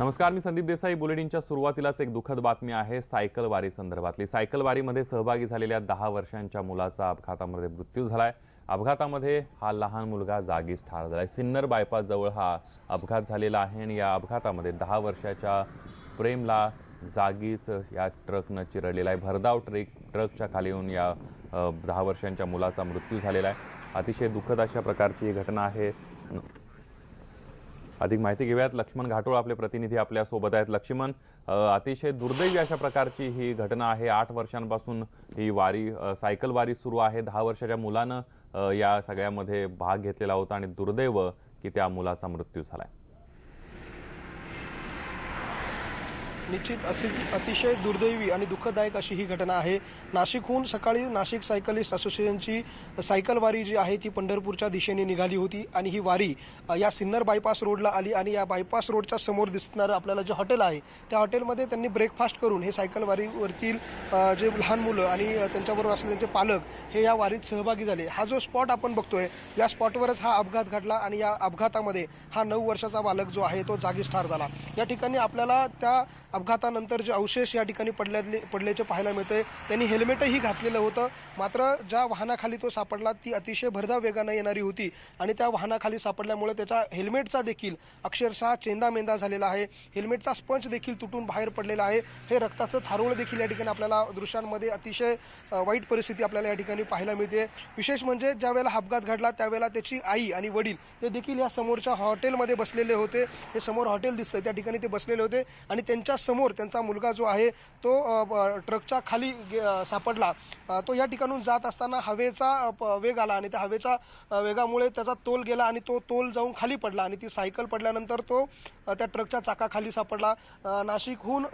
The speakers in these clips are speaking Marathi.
नमस्कार मी संदीप देसाई. बुलेटिनच्या सुरुवातीलाच एक दुःखद बातमी आहे सायकल वारी संदर्भातली. सायकल वारीमध्ये सहभागी झालेल्या दहा वर्षांच्या मुलाचा अपघातामध्ये मृत्यू झाला आहे अपघातामध्ये हा लहान मुलगा जागीच ठार आहे सिन्नर बायपासजवळ हा अपघात झालेला आहे आणि या अपघातामध्ये दहा वर्षाच्या प्रेमला जागीच या ट्रकनं चिरडलेला आहे. भरधाव ट्रेक ट्रकच्या खाली येऊन या दहा वर्षांच्या मुलाचा मृत्यू झालेला आहे. अतिशय दुःखद अशा प्रकारची ही घटना आहे. अधिक माहिती घेऊयात. लक्ष्मण घाटोळ आपले प्रतिनिधी आपल्यासोबत आहेत. लक्ष्मण अतिशय दुर्दैवी अशा प्रकारची ही घटना आहे. आठ वर्षांपासून ही वारी सायकल वारी सुरू आहे. दहा वर्षाच्या मुलानं या सगळ्यामध्ये भाग घेतलेला होता आणि दुर्दैव की त्या मुलाचा मृत्यू झालाय. निश्चित अति अतिशय दुर्दैवी आणि दुःखदायक अशी ही घटना आहे. नाशिकहून सकाळी नाशिक सायकलिस्ट असोसिएशनची सायकल वारी जी आहे ती पंढरपूरच्या दिशेने निघाली होती आणि ही वारी या सिन्नर बायपास रोडला आली आणि या बायपास रोडच्या समोर दिसणारं आपल्याला जे हॉटेल आहे त्या हॉटेलमध्ये त्यांनी ब्रेकफास्ट करून हे सायकल वारीवरतील जे लहान मुलं आणि त्यांच्याबरोबर असलेले त्यांचे पालक हे या वारीत सहभागी झाले. हा जो स्पॉट आपण बघतोय या स्पॉटवरच हा अपघात घडला आणि या अपघातामध्ये हा नऊ वर्षाचा बालक जो आहे तो जागीच ठार झाला. या ठिकाणी आपल्याला त्या अपघातानंतर जे अवशेष या ठिकाणी पडल्यातले पडल्याचे पाहायला मिळते त्यांनी हेल्मेटही घातलेलं होतं. मात्र ज्या वाहनाखाली तो सापडला ती अतिशय भरधाव वेगानं येणारी होती आणि त्या वाहनाखाली सापडल्यामुळे त्याच्या हेल्मेटचा देखील अक्षरशः चेंदामेंदा झालेला आहे. हेल्मेटचा स्पंज देखील तुटून बाहेर पडलेला आहे. हे रक्ताचं थारोळ देखील या ठिकाणी आपल्याला दृश्यांमध्ये अतिशय वाईट परिस्थिती आपल्याला या ठिकाणी पाहायला मिळते. विशेष म्हणजे ज्या वेळेला अपघात घडला त्यावेळेला त्याची आई आणि वडील ते देखील या समोरच्या हॉटेलमध्ये बसलेले होते. हे समोर हॉटेल दिसतं त्या ठिकाणी ते बसलेले होते आणि त्यांच्या समोर त्यांचा मुलगा जो आहे तो ट्रकच्या खाली सापडला. तो या ठिकाणून जात असताना हवेचा प- वेग आला आणि त्या हवेच्या वेगामुळे त्याचा तोल गेला आणि तो तोल जाऊन खाली पडला आणि ती सायकल पडल्यानंतर तो त्या ट्रकच्या चाकाखाली सापडला. नाशिकहून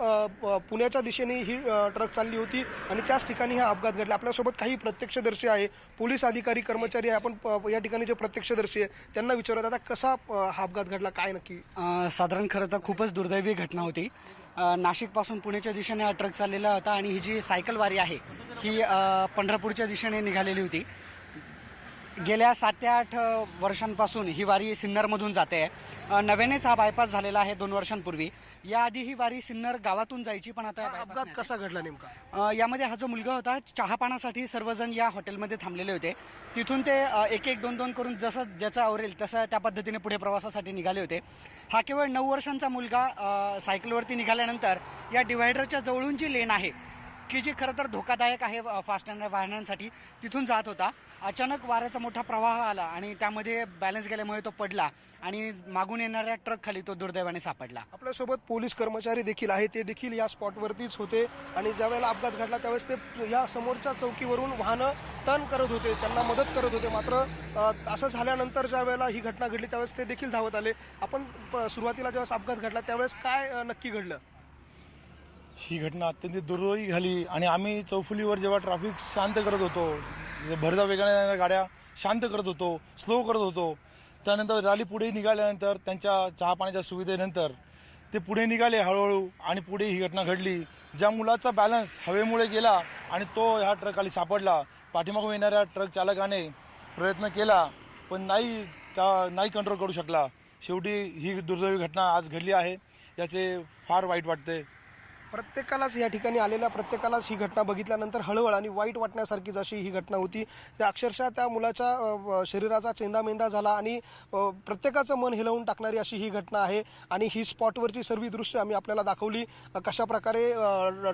पुण्याच्या दिशेने ही ट्रक चालली होती आणि त्याच ठिकाणी हा अपघात घडला. आपल्यासोबत काही प्रत्यक्षदर्शी आहे पोलीस अधिकारी कर्मचारी आहे. आपण प- या ठिकाणी जे प्रत्यक्षदर्शी आहे त्यांना विचारत आता कसा हा अपघात घडला? काय नक्की? साधारण खरं तर खूपच दुर्दैवी घटना होती. नाशिकपासून पुण्याच्या दिशेने हा ट्रक चाललेला होता आणि ही जी सायकलवारी आहे ही पंढरपूरच्या दिशेने निघालेली होती. गेल्या सात ते आठ वर्षांपासून ही वारी सिन्नरमधून जाते. आहे नव्यानेच हा बायपास झालेला आहे दोन वर्षांपूर्वी. याआधी ही वारी सिन्नर गावातून जायची पण आता हा अपघात. कसा घडला नेमका? यामध्ये हा जो मुलगा होता चहापानासाठी सर्वजण या हॉटेलमध्ये थांबलेले होते. तिथून ते एक एक दोन दोन करून जसं ज्याचं आवरेल तसं त्या पद्धतीने पुढे प्रवासासाठी निघाले होते. हा केवळ नऊ वर्षांचा मुलगा सायकलवरती निघाल्यानंतर या डिवायडरच्या जवळून जी लेन आहे. की जी खरं तर धोकादायक आहे फास्ट वाहनांसाठी तिथून जात होता. अचानक वाऱ्याचा मोठा प्रवाह आला आणि त्यामध्ये बॅलन्स गेल्यामुळे तो पडला आणि मागून येणाऱ्या ट्रक खाली तो दुर्दैवाने सापडला. आपल्यासोबत पोलीस कर्मचारी देखील आहे ते देखील या स्पॉटवरतीच होते आणि ज्यावेळेला अपघात घडला त्यावेळेस ते या समोरच्या चौकीवरून वाहनं टर्न करत होते. त्यांना मदत करत होते. मात्र असं झाल्यानंतर ज्या वेळेला ही घटना घडली त्यावेळेस ते देखील धावत आले. आपण प- सुरुवातीला ज्यावेळेस अपघात घडला त्यावेळेस काय नक्की घडलं? ही घटना अत्यंत दुर्दैवी झाली आणि आम्ही चौफुलीवर जेव्हा ट्रॅफिक शांत करत होतो जे भरधाव वेगाने येणाऱ्या गाड्या शांत करत होतो स्लो करत होतो त्यानंतर रॅली पुढे निघाल्यानंतर त्यांच्या चहा पाण्याच्या सुविधेनंतर ते पुढे निघाले हळूहळू आणि पुढे ही घटना घडली ज्या मुलाचा बॅलन्स हवेमुळे गेला आणि तो ह्या ट्रकखाली सापडला. पाठीमागून येणाऱ्या ट्रक चालकाने प्रयत्न केला पण नाही त्या नाही कंट्रोल करू शकला. शेवटी ही दुर्दैवी घटना आज घडली आहे याचे फार वाईट वाटते. प्रत्येकालाच या ठिकाणी आलेल्या प्रत्येकालाच ही घटना बघितल्यानंतर हळहळ आणि वाईट वाटण्यासारखीच अशी ही घटना होती त्या अक्षरशः त्या मुलाच्या शरीराचा चेंदामेंदा झाला आणि प्रत्येकाचं मन हिलवून टाकणारी अशी ही घटना आहे. आणि ही स्पॉटवरची सर्व दृश्य आम्ही आपल्याला दाखवली. कशा प्रकारे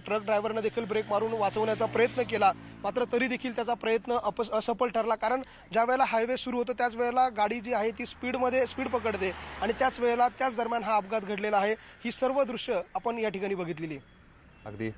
ट्रक ड्रायव्हरनं देखील ब्रेक मारून वाचवण्याचा प्रयत्न केला. मात्र तरी देखील त्याचा प्रयत्न अप असफल ठरला. कारण ज्या वेळेला हायवे सुरू होतो त्याच वेळेला गाडी जी आहे ती स्पीडमध्ये स्पीड पकडते. आणि त्याच वेळेला त्याच दरम्यान हा अपघात घडलेला आहे. ही सर्व दृश्य आपण या ठिकाणी बघितलेली अगदी